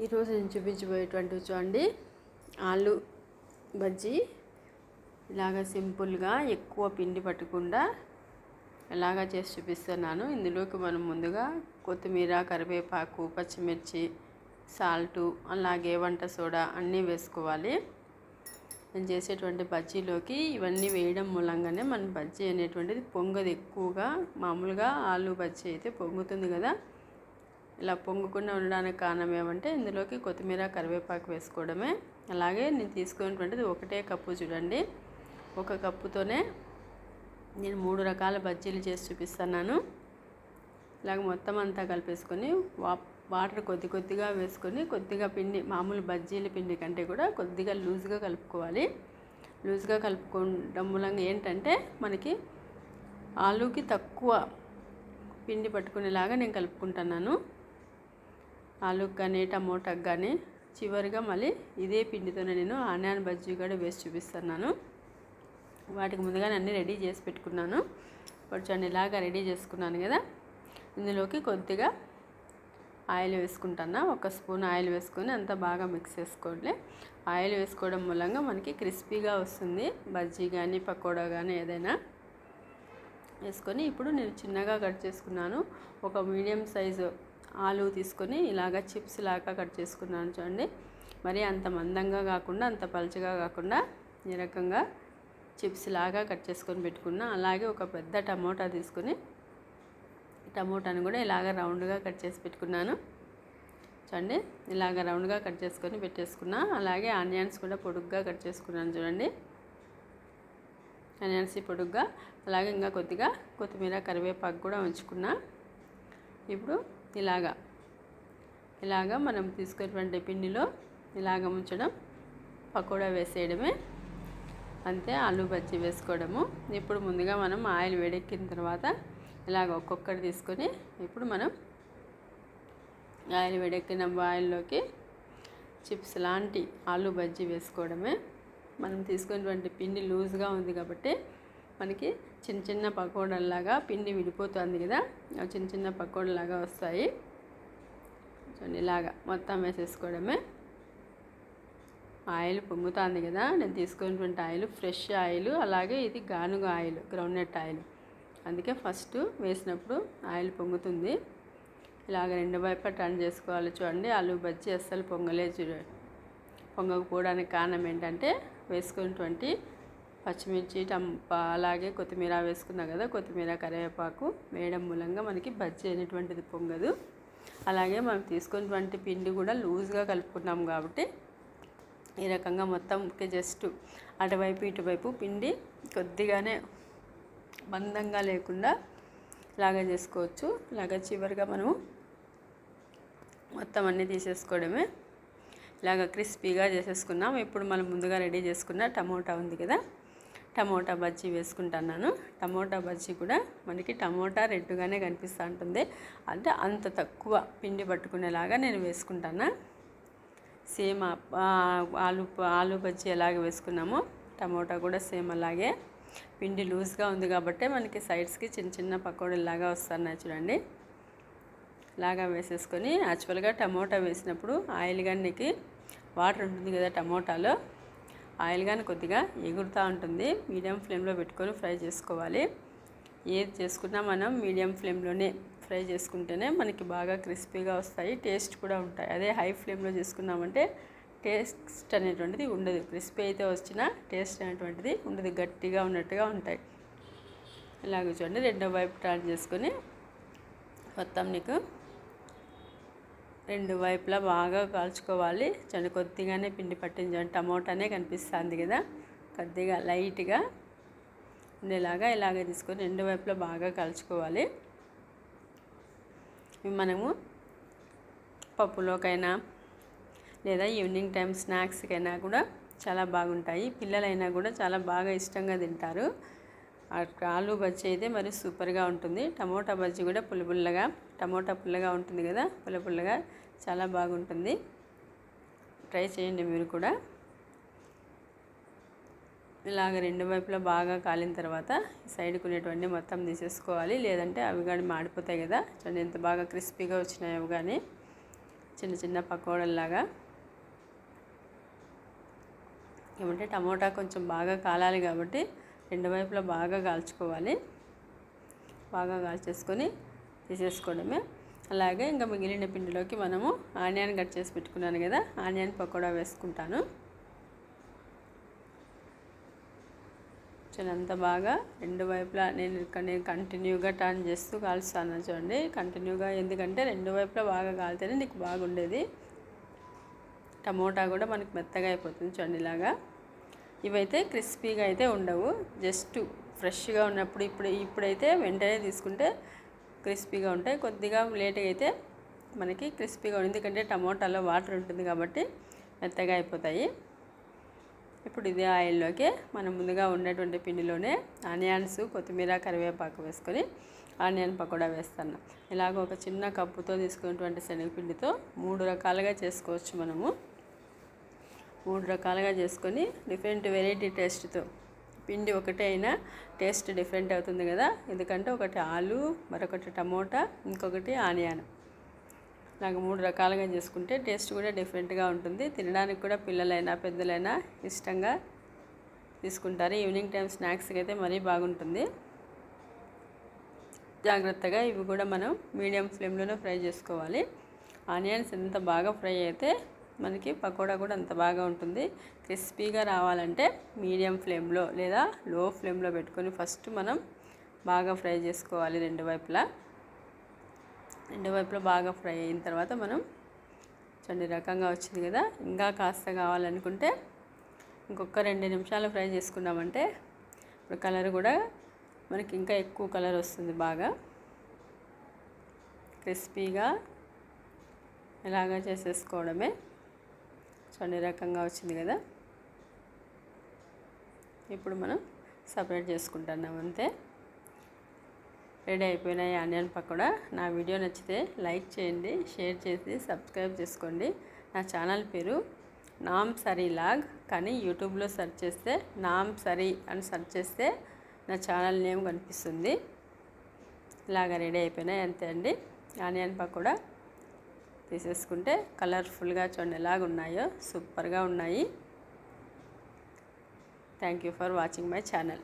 ఈరోజు నేను చూపించబోయేటువంటి చూడండి. ఆలు బజ్జీ. ఇలాగ సింపుల్గా ఎక్కువ పిండి పట్టకుండా ఎలాగా చేసి చూపిస్తున్నాను. ఇందులోకి మనం ముందుగా కొత్తిమీర కరివేపాకు పచ్చిమిర్చి సాల్టు అలాగే వంట సోడా అన్నీ వేసుకోవాలి. నేను చేసేటువంటి బజ్జీలోకి ఇవన్నీ వేయడం మూలంగానే మన బజ్జీ అనేటువంటిది పొంగదు ఎక్కువగా. మామూలుగా ఆలు బజ్జీ అయితే పొంగుతుంది కదా. ఇలా పొంగకుండా ఉండడానికి కారణం ఏమంటే ఇందులోకి కొత్తిమీర కరివేపాకు వేసుకోవడమే. అలాగే నేను తీసుకున్నటువంటిది ఒకటే కప్పు చూడండి. ఒక కప్పుతోనే నేను మూడు రకాల బజ్జీలు చేసి చూపిస్తున్నాను. ఇలాగ మొత్తం అంతా కలిపేసుకొని వా వాటర్ కొద్ది కొద్దిగా వేసుకొని కొద్దిగా పిండి మామూలు బజ్జీల పిండి కంటే కూడా కొద్దిగా లూజ్గా కలుపుకోవాలి. లూజ్గా కలుపుకోవడం మూలంగా ఏంటంటే మనకి ఆలూకి తక్కువ పిండి పట్టుకునేలాగా నేను కలుపుకుంటున్నాను. ఆలుకి కానీ టమోటాకి కానీ చివరిగా మళ్ళీ ఇదే పిండితోనే నేను ఆనియన్ బజ్జీ కూడా వేసి చూపిస్తున్నాను. వాటికి ముందుగానే అన్నీ రెడీ చేసి పెట్టుకున్నాను. కొంచెం ఇలాగా రెడీ చేసుకున్నాను కదా. ఇందులోకి కొద్దిగా ఆయిల్ వేసుకుంటాను? ఒక స్పూన్ ఆయిల్ వేసుకొని అంతా బాగా మిక్స్ చేసుకోండి ఆయిల్ వేసుకోవడం మూలంగా మనకి క్రిస్పీగా వస్తుంది. బజ్జీ కానీ పకోడా కానీ ఏదైనా వేసుకొని ఇప్పుడు నేను చిన్నగా కట్ చేసుకున్నాను. ఒక మీడియం సైజు ఆలు తీసుకొని ఇలాగ చిప్స్ లాగా కట్ చేసుకున్నాను చూడండి. మరి అంత మందంగా కాకుండా అంత పలుచగా కాకుండా ఈ రకంగా చిప్స్ లాగా కట్ చేసుకొని పెట్టుకున్నా. అలాగే ఒక పెద్ద టమోటా తీసుకొని టమోటాను కూడా ఇలాగ రౌండ్గా కట్ చేసి పెట్టుకున్నాను. చూడండి ఇలాగ రౌండ్గా కట్ చేసుకొని పెట్టేసుకున్నా. అలాగే ఆనియన్స్ కూడా పొడుగ్గా కట్ చేసుకున్నాను చూడండి. ఆనియన్స్ పొడుగ్గా అలాగే ఇంకా కొద్దిగా కొత్తిమీర కరివేపాకు కూడా ఉంచుకున్నా. ఇప్పుడు ఇలాగా. ఇలాగా మనం తీసుకున్నటువంటి పిండిలో ఇలాగ ఉంచడం పకోడా వేసేయడమే. అంతే ఆలు బజ్జీ వేసుకోవడము. ఇప్పుడు ముందుగా మనం ఆయిల్ వేడెక్కిన తర్వాత ఇలాగ ఒక్కొక్కటి తీసుకొని ఇప్పుడు మనం ఆయిల్ వేడెక్కిన ఆయిల్లోకి చిప్స్ లాంటి ఆలు బజ్జీ వేసుకోవడమే. మనం తీసుకున్నటువంటి పిండి లూజ్గా ఉంది కాబట్టి మనకి చిన్న చిన్న పకోడల్లాగా పిండి విడిపోతుంది కదా. అవి చిన్న చిన్న పకోడలాగా వస్తాయి. చూడండి ఇలాగా మొత్తం వేసేసుకోవడమే. ఆయిల్ పొంగుతుంది కదా. నేను తీసుకున్నటువంటి ఆయిల్ ఫ్రెష్ ఆయిల్ అలాగే ఇది గానుగ ఆయిల్ గ్రౌండ్నట్ ఆయిల్. అందుకే ఫస్ట్ వేసినప్పుడు ఆయిల్ పొంగుతుంది. ఇలాగ రెండు వైపు టర్న్ చేసుకోవాలి చూడండి. ఆలు బజ్జీ అస్సలు పొంగలేదు చూడండి పొంగకపోవడానికి కారణం ఏంటంటే వేసుకున్నటువంటి పచ్చిమిర్చి టంప అలాగే కొత్తిమీర వేసుకున్నా కదా కొత్తిమీర కరివేపాకు వేయడం మూలంగా మనకి బజ్జీ అనేటువంటిది పొంగదు. అలాగే మనం తీసుకున్నటువంటి పిండి కూడా లూజ్గా కలుపుకున్నాం కాబట్టి ఈ రకంగా మొత్తంకి జస్ట్ అటువైపు ఇటువైపు పిండి కొద్దిగానే మందంగా లేకుండా లాగా చేసుకోవచ్చు. ఇలాగ చివరిగా మనము మొత్తం అన్నీ తీసేసుకోవడమే. ఇలాగ క్రిస్పీగా చేసేసుకున్నాం. ఇప్పుడు మనం ముందుగా రెడీ చేసుకున్న టమోటా ఉంది కదా టమోటా బజ్జీ వేసుకుంటున్నాను. టమోటా బజ్జీ కూడా మనకి టమోటా రెడ్డుగానే కనిపిస్తూ ఉంటుంది. అంటే అంత తక్కువ పిండి పట్టుకునేలాగా నేను వేసుకుంటాను? సేమ్ ఆలు ఆలు బజ్జీ ఎలాగ వేసుకున్నామో టమోటా కూడా సేమ్ అలాగే. పిండి లూజ్గా ఉంది కాబట్టి మనకి సైడ్స్కి చిన్న చిన్న పకోడీలాగా వస్తున్నాయి చూడండి. లాగా వేసేసుకొని యాక్చువల్గా టమోటా వేసినప్పుడు ఆయిల్ కానీ వాటర్ ఉంటుంది కదా టమోటాలో ఆయిల్ కానీ కొద్దిగా ఎగురుతూ ఉంటుంది. మీడియం ఫ్లేమ్లో పెట్టుకొని ఫ్రై చేసుకోవాలి. ఏది చేసుకున్నా మనం మీడియం ఫ్లేమ్లోనే ఫ్రై చేసుకుంటేనే మనకి బాగా క్రిస్పీగా వస్తాయి. టేస్ట్ కూడా ఉంటాయి. అదే హై ఫ్లేమ్లో చేసుకున్నామంటే టేస్ట్ అనేటువంటిది ఉండదు. క్రిస్పీ అయితే వచ్చినా టేస్ట్ అనేటువంటిది ఉండదు. గట్టిగా ఉన్నట్టుగా ఉంటాయి. ఇలాగ చూడండి. రెండో వైపు టర్న్ చేసుకొని మొత్తం నీకు రెండు వైపులా బాగా కాల్చుకోవాలి. చాలా కొద్దిగానే పిండి పట్టించండి టమోటానే కనిపిస్తుంది కదా. కొద్దిగా లైట్గా ఉండేలాగా ఇలాగ తీసుకొని రెండు వైపులా బాగా కాల్చుకోవాలి. మనము పప్పులోకైనా లేదా ఈవినింగ్ టైం స్నాక్స్కైనా కూడా చాలా బాగుంటాయి. పిల్లలైనా కూడా చాలా బాగా ఇష్టంగా తింటారు. ఆలు బజ్జీ అయితే మరి సూపర్గా ఉంటుంది. టమోటా బజ్జీ కూడా పుల్లపుల్లగా టమోటా పుల్లగా ఉంటుంది కదా. పుల్ల పుల్లగా చాలా బాగుంటుంది. ట్రై చేయండి మీరు కూడా. ఇలాగ రెండు వైపులా బాగా కాలిన తర్వాత సైడ్కి ఉన్నటువంటి మొత్తం తీసేసుకోవాలి. లేదంటే అవి కానీ మాడిపోతాయి కదా. చూడండి ఎంత బాగా క్రిస్పీగా వచ్చినాయి అవి కానీ. చిన్న చిన్న పకోడల్లాగా. ఏమంటే టమోటా కొంచెం బాగా కాలాలి కాబట్టి రెండు వైపులా బాగా కాల్చుకోవాలి. బాగా కాల్చేసుకొని తీసేసుకోవడమే. అలాగే ఇంకా మిగిలిన పిండిలోకి మనము ఆనియన్ కట్ చేసి పెట్టుకున్నాను కదా ఆనియన్ పకోడా వేసుకుంటాను. అంత బాగా రెండు వైపులా నేను ఇక్కడ నేను కంటిన్యూగా టర్న్ చేస్తూ కాలుస్తాను చూడండి. కంటిన్యూగా ఎందుకంటే రెండు వైపులా బాగా కాలితేనే నీకు బాగుండేది. టమోటా కూడా మనకు మెత్తగా అయిపోతుంది చూడండి ఇలాగా. ఇవైతే క్రిస్పీగా అయితే ఉండవు. జస్ట్ ఫ్రెష్గా ఉన్నప్పుడు ఇప్పుడు ఇప్పుడైతే వెంటనే తీసుకుంటే క్రిస్పీగా ఉంటాయి. కొద్దిగా లేట్గా అయితే మనకి క్రిస్పీగా ఎందుకంటే టమోటాలో వాటర్ ఉంటుంది కాబట్టి మెత్తగా అయిపోతాయి. ఇప్పుడు ఇదే ఆయిల్లోకి మనం ముందుగా ఉన్నటువంటి పిండిలోనే ఆనియన్స్ కొత్తిమీర కరివేపాకు వేసుకొని ఆనియన్ పకోడా వేస్తాను. ఇలాగ ఒక చిన్న కప్పుతో తీసుకున్నటువంటి శనగపిండితో మూడు రకాలుగా చేసుకోవచ్చు మనము. మూడు రకాలుగా చేసుకొని డిఫరెంట్ వెరైటీ టేస్ట్తో పిండి ఒకటే అయినా టేస్ట్ డిఫరెంట్ అవుతుంది కదా. ఎందుకంటే ఒకటి ఆలు మరొకటి టమోటా ఇంకొకటి ఆనియన్. నాకు మూడు రకాలుగా చేసుకుంటే టేస్ట్ కూడా డిఫరెంట్గా ఉంటుంది. తినడానికి కూడా పిల్లలైనా పెద్దలైనా ఇష్టంగా తీసుకుంటారు. ఈవినింగ్ టైం స్నాక్స్కి అయితే మరీ బాగుంటుంది. జాగ్రత్తగా ఇవి కూడా మనం మీడియం ఫ్లేమ్లోనే ఫ్రై చేసుకోవాలి. ఆనియన్స్ ఎంత బాగా ఫ్రై అయితే మనకి పకోడా కూడా అంత బాగా ఉంటుంది. క్రిస్పీగా రావాలంటే మీడియం ఫ్లేమ్లో లేదా లో ఫ్లేమ్లో పెట్టుకొని ఫస్ట్ మనం బాగా ఫ్రై చేసుకోవాలి రెండు వైపులా. రెండు వైపులా బాగా ఫ్రై అయిన తర్వాత మనం చండి రకంగా వచ్చింది కదా. ఇంకా కాస్త కావాలనుకుంటే ఇంకొక రెండు నిమిషాలు ఫ్రై చేసుకున్నామంటే ఇప్పుడు కలర్ కూడా మనకి ఇంకా ఎక్కువ కలర్ వస్తుంది బాగా. క్రిస్పీగా ఇలాగా చేసేసుకోవడమే. చూడండి రకంగా వచ్చింది కదా? ఇప్పుడు మనం సపరేట్ చేసుకుంటున్నాం అంతే? రెడీ అయిపోయినాయి ఆనియన్ పకోడా. నా వీడియో నచ్చితే లైక్ చేయండి షేర్ చేసి సబ్స్క్రైబ్ చేసుకోండి. నా ఛానల్ పేరు నామ్ సరీ లాగ్ కానీ యూట్యూబ్లో సెర్చ్ చేస్తే నామ్ సరీ అని సెర్చ్ చేస్తే నా ఛానల్ నేమ్ కనిపిస్తుంది. ఇలాగ రెడీ అయిపోయినాయి అంతే అండి. ఆనియన్ పకోడా. తీసేసుకుంటే కలర్ఫుల్గా చూడండి ఎలాగ ఉన్నాయో సూపర్గా ఉన్నాయి. Thank you for watching my channel